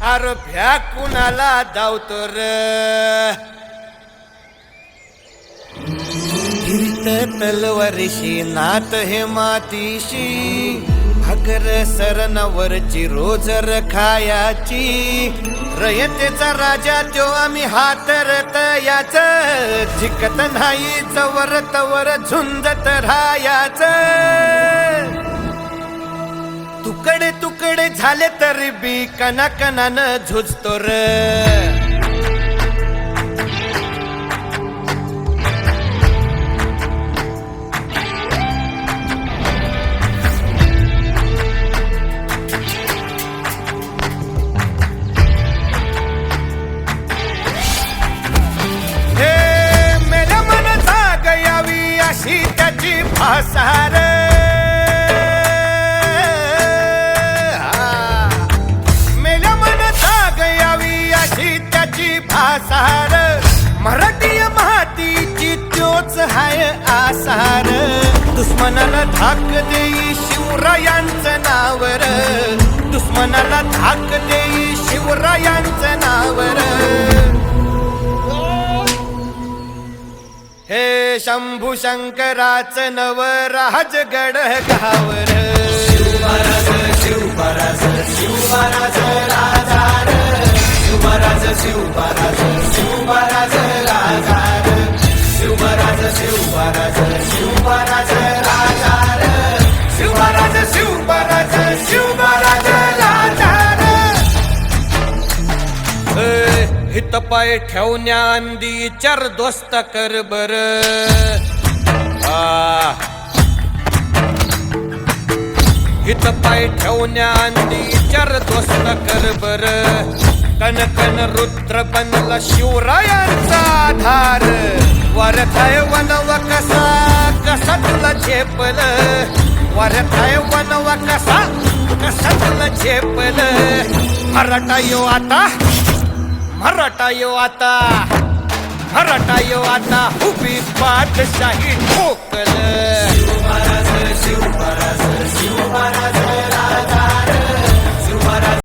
अर भ्या कुणाला धावतो र? तलवारीशी नात हे मातीशी अगर सरनावरची रोज रखायाची. रयतेचा राजा त्यो आम्ही हातरत याच जिकत नाही चवर तवर झुंजत राहायाच. तुकडे तुकडे झाले तरी बी कना झुजतो र. हे मन जाग यावी अशी त्याची भासार. त्याची मराठी मातीची त्योच हाय आसार. दुश्मनाला धाक देई शिवरायांचं नावर. दुश्मनाला धाक देई शिवरायांचं नावर. हे शंभू शंकराचं नव राजगड गावर शिवराज हित पाय ठेवण्या अंदी चार दोस्त कर बर. हित पाय ठेवण्या अंदी चार दोस्त कर बर. कन कन रुद्र बनला शिवरायांचा आधार. वरथाय वनव कसा कसा तुला झेपल. वरथाय वनव कसा कसा तुला झेपल. मराठा यो आता मराठा यो आता. मराठा यो आता. उभी पाठशाही ठोकल.